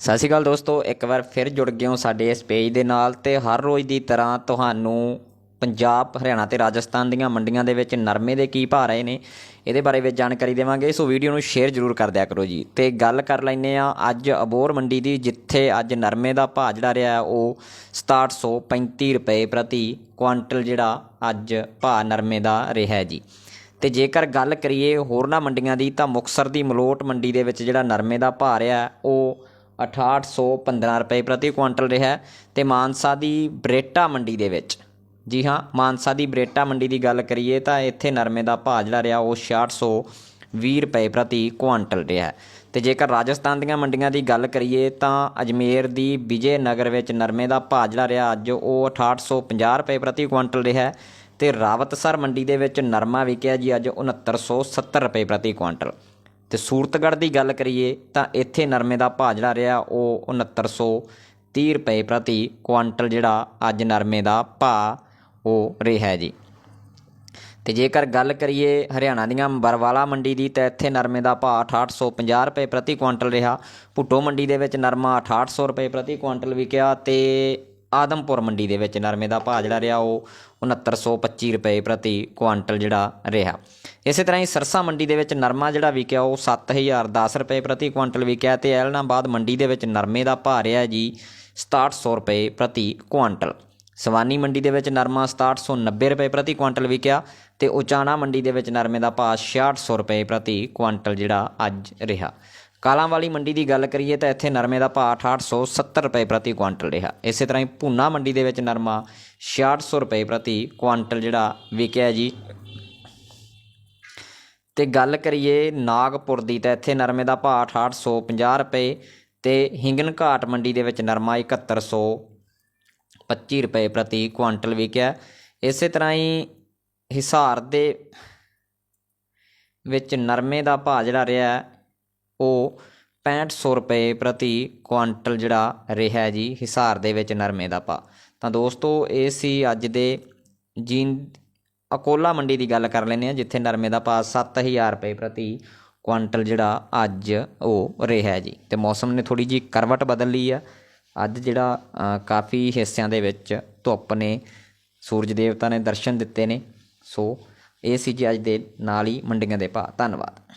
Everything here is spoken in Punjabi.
ਸਤਿ ਸ਼੍ਰੀ ਅਕਾਲ ਦੋਸਤੋ, ਇੱਕ ਵਾਰ ਫਿਰ ਜੁੜ ਗਏ ਹੋ ਸਾਡੇ ਇਸ ਪੇਜ ਦੇ ਨਾਲ ਤੇ ਹਰ ਰੋਜ਼ ਦੀ ਤਰ੍ਹਾਂ ਤੁਹਾਨੂੰ ਪੰਜਾਬ, ਹਰਿਆਣਾ ਤੇ ਰਾਜਸਥਾਨ ਦੀਆਂ ਮੰਡੀਆਂ ਦੇ ਵਿੱਚ ਨਰਮੇ ਦੇ ਕੀ ਭਾਅ ਰਹੇ ਨੇ, ਇਹਦੇ ਬਾਰੇ ਵਿੱਚ ਜਾਣਕਾਰੀ ਦੇਵਾਂਗੇ। ਸੋ ਵੀਡੀਓ ਨੂੰ ਸ਼ੇਅਰ ਜ਼ਰੂਰ ਕਰ ਦਿਆ ਕਰੋ ਜੀ। ਤੇ ਗੱਲ ਕਰ ਲੈਨੇ ਆ ਅੱਜ ਅਬੋਰ ਮੰਡੀ ਦੀ, ਜਿੱਥੇ ਅੱਜ ਨਰਮੇ ਦਾ ਭਾਅ ਜਿਹੜਾ ਰਿਹਾ ਉਹ 6735 ਰੁਪਏ ਪ੍ਰਤੀ ਕੁਆਂਟਲ ਜਿਹੜਾ ਅੱਜ ਭਾਅ ਨਰਮੇ ਦਾ ਰਿਹਾ ਜੀ। ਤੇ ਜੇਕਰ ਗੱਲ ਕਰੀਏ ਹੋਰਨਾਂ ਮੰਡੀਆਂ ਦੀ, ਤਾਂ ਮੁਕਸਰ ਦੀ ਮਲੋਟ ਮੰਡੀ ਦੇ ਵਿੱਚ ਜਿਹੜਾ ਨਰਮੇ ਦਾ ਭਾਅ ਰਿਹਾ ਉਹ 6815 ਰੁਪਏ ਪ੍ਰਤੀ ਕੁਆਂਟਲ ਰਿਹਾ ਹੈ ਤੇ ਮਾਨਸਾ ਦੀ ਬਰੇਟਾ ਮੰਡੀ ਦੇ ਵਿੱਚ। ਜੀ ਹਾਂ, ਮਾਨਸਾ ਦੀ ਬਰੇਟਾ ਮੰਡੀ ਦੀ ਗੱਲ ਕਰੀਏ ਤਾਂ ਇੱਥੇ ਨਰਮੇ ਦਾ ਭਾਅ ਜਿਹੜਾ ਰਿਹਾ ਉਹ 6620 ਰੁਪਏ ਪ੍ਰਤੀ ਕੁਆਂਟਲ ਰਿਹਾ ਹੈ। ਤੇ ਜੇਕਰ ਰਾਜਸਥਾਨ ਦੀਆਂ ਮੰਡੀਆਂ ਦੀ ਗੱਲ ਕਰੀਏ ਤਾਂ ਅਜਮੇਰ ਦੀ ਵਿਜੇ ਨਗਰ ਵਿੱਚ ਨਰਮੇ ਦਾ ਭਾਅ ਜਿਹੜਾ ਰਿਹਾ ਅੱਜ ਉਹ 6850 ਰੁਪਏ ਪ੍ਰਤੀ ਕੁਆਂਟਲ ਰਿਹਾ ਹੈ ਤੇ ਰਾਵਤਸਰ ਮੰਡੀ ਦੇ ਵਿੱਚ ਨਰਮਾ ਵਿਕਿਆ ਜੀ ਅੱਜ 6970 ਰੁਪਏ ਪ੍ਰਤੀ ਕੁਆਂਟਲ। ਤੇ ਸੂਰਤਗੜ੍ਹ ਦੀ ਗੱਲ ਕਰੀਏ ਤਾਂ ਇੱਥੇ ਨਰਮੇ ਦਾ ਭਾਅ ਜਿਹੜਾ ਰਿਹਾ ਉਹ 6930 ਰੁਪਏ ਪ੍ਰਤੀ ਕੁਆਂਟਲ ਜਿਹੜਾ ਅੱਜ ਨਰਮੇ ਦਾ ਭਾਅ ਉਹ ਰਿਹਾ ਜੀ। ਤੇ ਜੇਕਰ ਗੱਲ ਕਰੀਏ ਹਰਿਆਣਾ ਦੀਆਂ ਬਰਵਾਲਾ ਮੰਡੀ ਦੀ ਤਾਂ ਇੱਥੇ ਨਰਮੇ ਦਾ ਭਾਅ 6850 ਰੁਪਏ ਪ੍ਰਤੀ ਕੁਇੰਟਲ ਰਿਹਾ। ਭੁੱਟੋ ਮੰਡੀ ਦੇ ਵਿੱਚ ਨਰਮਾ 6800 ਰੁਪਏ ਪ੍ਰਤੀ ਕੁਇੰਟਲ ਵਿਕਿਆ ਤੇ ਆਦਮਪੁਰ ਮੰਡੀ ਦੇ ਵਿੱਚ ਨਰਮੇ ਦਾ ਭਾਅ ਜਿਹੜਾ ਰਿਹਾ ਉਹ 6925 ਰੁਪਏ ਪ੍ਰਤੀ ਕੁਆਂਟਲ ਜਿਹੜਾ ਰਿਹਾ। ਇਸੇ ਤਰ੍ਹਾਂ ਹੀ ਸਰਸਾ ਮੰਡੀ ਦੇ ਵਿੱਚ ਨਰਮਾ ਜਿਹੜਾ ਵਿਕਿਆ ਉਹ 7010 ਰੁਪਏ ਪ੍ਰਤੀ ਕੁਆਂਟਲ ਵਿਕਿਆ ਤੇ ਐਲਨਾਬਾਦ ਮੰਡੀ ਦੇ ਵਿੱਚ ਨਰਮੇ ਦਾ ਭਾਅ ਰਿਹਾ ਜੀ 6700 ਰੁਪਏ ਪ੍ਰਤੀ ਕੁਆਂਟਲ। ਸਵਾਨੀ ਮੰਡੀ ਦੇ ਵਿੱਚ ਨਰਮਾ 6790 ਰੁਪਏ ਪ੍ਰਤੀ ਕੁਆਂਟਲ ਵਿਕਿਆ ਤੇ ਉਚਾਣਾ ਮੰਡੀ ਦੇ ਵਿੱਚ ਨਰਮੇ ਦਾ ਭਾਅ 6600 ਰੁਪਏ ਪ੍ਰਤੀ ਕੁਆਂਟਲ ਜਿਹੜਾ ਅੱਜ ਰਿਹਾ। ਕਾਲਾਂ ਵਾਲੀ ਮੰਡੀ ਦੀ ਗੱਲ ਕਰੀਏ ਤਾਂ ਇੱਥੇ ਨਰਮੇ ਦਾ ਭਾਅ 6870 ਰੁਪਏ ਪ੍ਰਤੀ ਕੁਆਂਟਲ ਰਿਹਾ। ਇਸੇ ਤਰ੍ਹਾਂ ਹੀ ਭੂਨਾ ਮੰਡੀ ਦੇ ਵਿੱਚ ਨਰਮਾ 6600 ਰੁਪਏ ਪ੍ਰਤੀ ਕੁਆਂਟਲ ਜਿਹੜਾ ਵਿਕਿਆ ਜੀ। ਤੇ ਗੱਲ ਕਰੀਏ ਨਾਗਪੁਰ ਦੀ ਤਾਂ ਇੱਥੇ ਨਰਮੇ ਦਾ ਭਾਅ 6850 ਰੁਪਏ ਤੇ ਹਿੰਗਨ ਘਾਟ ਮੰਡੀ ਦੇ ਵਿੱਚ ਨਰਮਾ 7125 ਰੁਪਏ ਪ੍ਰਤੀ ਕੁਆਂਟਲ ਵਿਕਿਆ। ਇਸੇ ਤਰ੍ਹਾਂ ਹੀ ਹਿਸਾਰ ਦੇ ਵਿੱਚ ਨਰਮੇ ਦਾ ਭਾਅ ਜਿਹੜਾ ਰਿਹਾ ਉਹ ਪੈਂਹਠ ਸੌ ਰੁਪਏ ਪ੍ਰਤੀ ਕੁਆਂਟਲ ਜਿਹੜਾ ਰਿਹਾ ਜੀ, ਹਿਸਾਰ ਦੇ ਵਿੱਚ ਨਰਮੇ ਦਾ ਭਾਅ। ਤਾਂ ਦੋਸਤੋ, ਇਹ ਸੀ ਅੱਜ ਦੇ ਜੀਨ, ਅਕੋਲਾ ਮੰਡੀ ਦੀ ਗੱਲ ਕਰ ਲੈਂਦੇ ਆ ਜਿੱਥੇ ਨਰਮੇ ਦਾ ਭਾਅ 7000 ਰੁਪਏ ਪ੍ਰਤੀ ਕੁਆਂਟਲ ਜਿਹੜਾ ਅੱਜ ਉਹ ਰਿਹਾ ਜੀ। ਤੇ ਮੌਸਮ ਨੇ ਥੋੜੀ ਜੀ ਕਰਵਟ ਬਦਲ ਲਈ ਆ। ਅੱਜ ਜਿਹੜਾ ਕਾਫੀ ਹਿੱਸਿਆਂ ਦੇ ਵਿੱਚ ਧੁੱਪ ਨੇ, ਸੂਰਜ ਦੇਵਤਾ ਨੇ ਦਰਸ਼ਨ ਦਿੱਤੇ ਨੇ। ਸੋ, ਇਹ ਸੀ ਜੀ ਅੱਜ ਦੇ ਨਾਲ ਹੀ ਮੰਡੀਆਂ ਦੇ ਭਾਅ। ਧੰਨਵਾਦ।